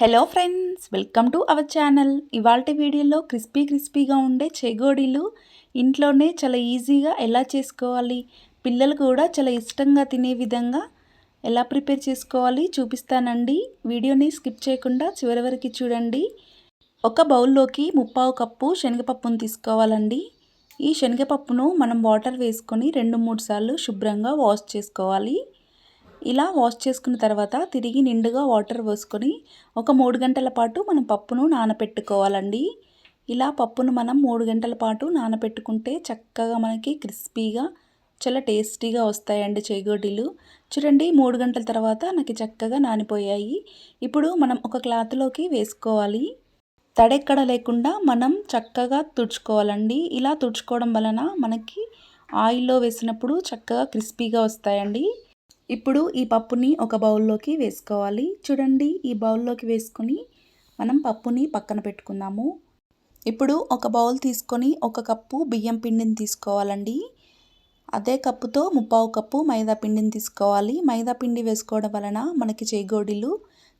Hello friends welcome to our channel. ఇవాళ వీడియోలో crispy క్రిస్పీగా ఉండే చెగోడీలు ఇంట్లోనే చాలా ఈజీగా ఎలా చేసుకోవాలి పిల్లలు కూడా చాలా ఇష్టంగా తినే విధంగా ఎలా ప్రిపేర్ చేసుకోవాలి చూపిస్తానండి. వీడియోని స్కిప్ చేయకుండా చివరి వరకు చూడండి. ఒక బౌల్లోకి ముప్పావు కప్పు శనగపప్పును తీసుకోవాలండి. ఈ శనగపప్పును మనం వాటర్ వేసుకొని రెండు మూడు సార్లు శుభ్రంగా వాష్ చేసుకోవాలి. ఇలా వాష్ చేసుకున్న తర్వాత తిరిగి నిండుగా వాటర్ పోసుకొని ఒక మూడు గంటల పాటు మనం పప్పును నానపెట్టుకోవాలండి. ఇలా పప్పును మనం మూడు గంటల పాటు నానపెట్టుకుంటే చక్కగా మనకి క్రిస్పీగా చాలా టేస్టీగా వస్తాయండి చేగోడీలు చూడండి మూడు గంటల తర్వాత నాకు చక్కగా నానిపోయాయి. ఇప్పుడు మనం ఒక క్లాత్లోకి వేసుకోవాలి. తడెక్కడ లేకుండా మనం చక్కగా తుడుచుకోవాలండి. ఇలా తుడుచుకోవడం వలన మనకి ఆయిల్లో వేసినప్పుడు చక్కగా క్రిస్పీగా వస్తాయండి. ఇప్పుడు ఈ పప్పుని ఒక బౌల్లోకి వేసుకోవాలి. చూడండి ఈ బౌల్లోకి వేసుకొని మనం పప్పుని పక్కన పెట్టుకుందాము. ఇప్పుడు ఒక బౌల్ తీసుకొని ఒక కప్పు బియ్యం పిండిని తీసుకోవాలండి. అదే కప్పుతో ముప్పావు కప్పు మైదా పిండిని తీసుకోవాలి. మైదా పిండి వేసుకోవడం వలన మనకి చేగోడీలు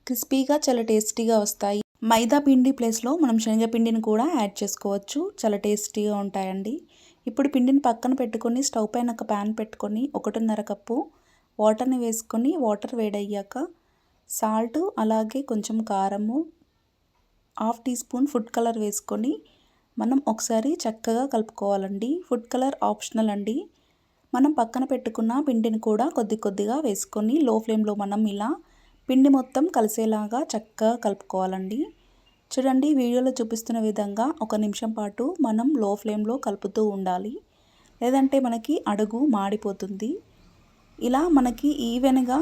క్రిస్పీగా చాలా టేస్టీగా వస్తాయి. మైదా పిండి ప్లేస్లో మనం శనగపిండిని కూడా యాడ్ చేసుకోవచ్చు. చాలా టేస్టీగా ఉంటాయండి. ఇప్పుడు పిండిని పక్కన పెట్టుకొని స్టవ్ పైన ఒక ప్యాన్ పెట్టుకొని ఒకటిన్నర కప్పు వాటర్ని వేసుకొని వాటర్ వేడయ్యాక సాల్ట్ అలాగే కొంచెం కారము half teaspoon food colour వేసుకొని మనం ఒకసారి చక్కగా కలుపుకోవాలండి. ఫుడ్ కలర్ ఆప్షనల్ అండి. మనం పక్కన పెట్టుకున్న పిండిని కూడా కొద్ది కొద్దిగా వేసుకొని లో ఫ్లేమ్లో మనం ఇలా పిండి మొత్తం కలిసేలాగా చక్కగా కలుపుకోవాలండి. చూడండి వీడియోలో చూపిస్తున్న విధంగా ఒక నిమిషం పాటు మనం లో ఫ్లేమ్లో కలుపుతూ ఉండాలి. లేదంటే మనకి అడుగు మాడిపోతుంది. ఇలా మనకి ఈవెన్గా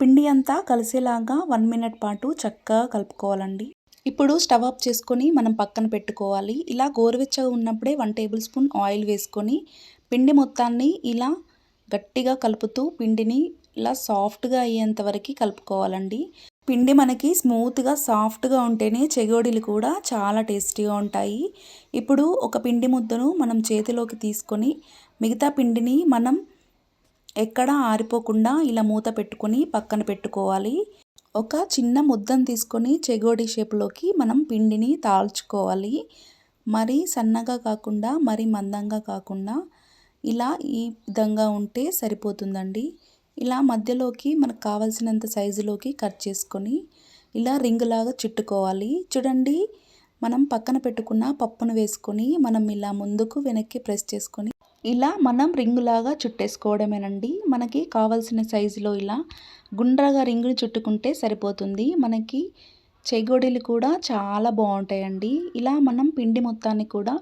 పిండి అంతా కలిసేలాగా వన్ మినిట్ పాటు చక్కగా కలుపుకోవాలండి. ఇప్పుడు స్టవ్ ఆఫ్ చేసుకొని మనం పక్కన పెట్టుకోవాలి. ఇలా గోరువెచ్చగా ఉన్నప్పుడే వన్ టేబుల్ స్పూన్ ఆయిల్ వేసుకొని పిండి మొత్తాన్ని ఇలా గట్టిగా కలుపుతూ పిండిని ఇలా సాఫ్ట్గా అయ్యేంత వరకు కలుపుకోవాలండి. పిండి మనకి స్మూత్గా సాఫ్ట్గా ఉంటేనే చెగోడీలు కూడా చాలా టేస్టీగా ఉంటాయి. ఇప్పుడు ఒక పిండి ముద్దను మనం చేతిలోకి తీసుకొని మిగతా పిండిని మనం ఎక్కడ ఆరిపోకుండా ఇలా మూత పెట్టుకొని పక్కన పెట్టుకోవాలి. ఒక చిన్న ముద్దను తీసుకొని చెగోడి షేప్లోకి మనం పిండిని తాల్చుకోవాలి. మరి సన్నగా కాకుండా మరి మందంగా కాకుండా ఇలా ఈ విధంగా ఉంటే సరిపోతుందండి. ఇలా మధ్యలోకి మనకు కావాల్సినంత సైజులోకి కట్ చేసుకొని ఇలా రింగులాగా చుట్టుకోవాలి. చూడండి మనం పక్కన పెట్టుకున్న పప్పును వేసుకొని మనం ఇలా ముందుకు వెనక్కి ప్రెస్ చేసుకొని ఇలా మనం రింగులాగా చుట్టేసుకోవడమేనండి. మనకి కావాల్సిన సైజులో ఇలా గుండ్రగా రింగుని చుట్టుకుంటే సరిపోతుంది. మనకి చెగోడీలు కూడా చాలా బాగుంటాయండి. ఇలా మనం పిండి మొత్తాన్ని కూడా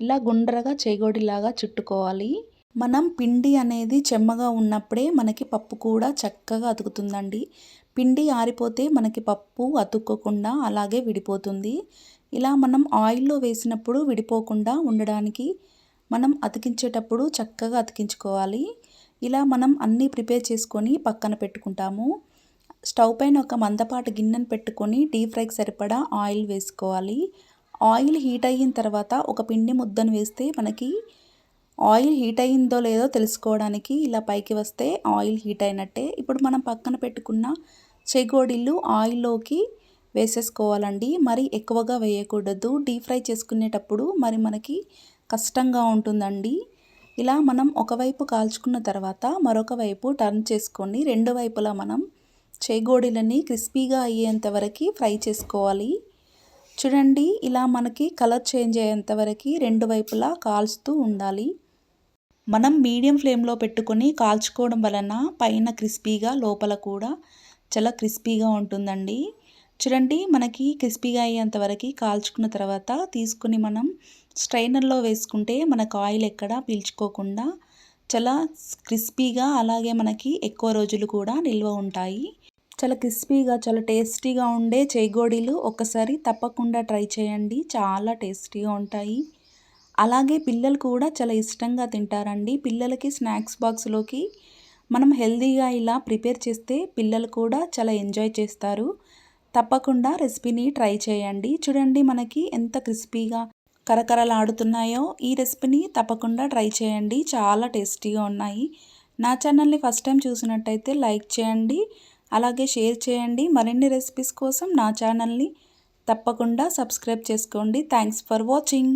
ఇలా గుండ్రగా చేగోడిలాగా చుట్టుకోవాలి. మనం పిండి అనేది చెమ్మగా ఉన్నప్పుడే మనకి పప్పు కూడా చక్కగా అతుకుతుందండి. పిండి ఆరిపోతే మనకి పప్పు అతుక్కోకుండా అలాగే విడిపోతుంది. ఇలా మనం ఆయిల్లో వేసినప్పుడు విడిపోకుండా ఉండడానికి మనం అతికించేటప్పుడు చక్కగా అతికించుకోవాలి. ఇలా మనం అన్నీ ప్రిపేర్ చేసుకొని పక్కన పెట్టుకుంటాము. స్టవ్ పైన ఒక మందపాటి గిన్నెను పెట్టుకొని డీప్ ఫ్రైకి సరిపడా ఆయిల్ వేసుకోవాలి. ఆయిల్ హీట్ అయిన తర్వాత ఒక పిండి ముద్దను వేస్తే మనకి ఆయిల్ హీట్ అయిందో లేదో తెలుసుకోవడానికి ఇలా పైకి వస్తే ఆయిల్ హీట్ అయినట్టే. ఇప్పుడు మనం పక్కన పెట్టుకున్న చెగోడీలు ఆయిల్లోకి వేసేసుకోవాలండి. మరి ఎక్కువగా వేయకూడదు. డీప్ ఫ్రై చేసుకునేటప్పుడు మరి మనకి కష్టంగా ఉంటుందండి. ఇలా మనం ఒకవైపు కాల్చుకున్న తర్వాత మరొక వైపు టర్న్ చేసుకొని రెండు వైపులా మనం చేగోడీలని క్రిస్పీగా అయ్యేంత వరకు ఫ్రై చేసుకోవాలి. చూడండి ఇలా మనకి కలర్ చేంజ్ అయ్యేంత వరకు రెండు వైపులా కాల్చుతూ ఉండాలి. మనం మీడియం ఫ్లేమ్లో పెట్టుకొని కాల్చుకోవడం వలన పైన క్రిస్పీగా లోపల కూడా చాలా క్రిస్పీగా ఉంటుందండి. చూడండి మనకి క్రిస్పీగా అయ్యేంత వరకు కాల్చుకున్న తర్వాత తీసుకుని మనం స్ట్రైనర్లో వేసుకుంటే మనకు ఆయిల్ ఎక్కడ పీల్చుకోకుండా చాలా క్రిస్పీగా అలాగే మనకి ఎక్కువ రోజులు కూడా నిల్వ ఉంటాయి. చాలా క్రిస్పీగా చాలా టేస్టీగా ఉండే చేగోడీలు ఒకసారి తప్పకుండా ట్రై చేయండి. చాలా టేస్టీగా ఉంటాయి. అలాగే పిల్లలు కూడా చాలా ఇష్టంగా తింటారండి. పిల్లలకి స్నాక్స్ బాక్స్లోకి మనం హెల్తీగా ఇలా ప్రిపేర్ చేస్తే పిల్లలు కూడా చాలా ఎంజాయ్ చేస్తారు. తప్పకుండా రెసిపీని ట్రై చేయండి. చూడండి మనకి ఎంత క్రిస్పీగా కరకరలాడుతున్నాయో ఈ రెసిపీని తప్పకుండా ట్రై చేయండి. చాలా టేస్టీగా ఉన్నాయి. నా ఛానల్ని ఫస్ట్ టైం చూసినట్టయితే లైక్ చేయండి. అలాగే షేర్ చేయండి. మరిన్ని రెసిపీస్ కోసం నా ఛానల్ని తప్పకుండా సబ్స్క్రైబ్ చేసుకోండి. Thanks for watching.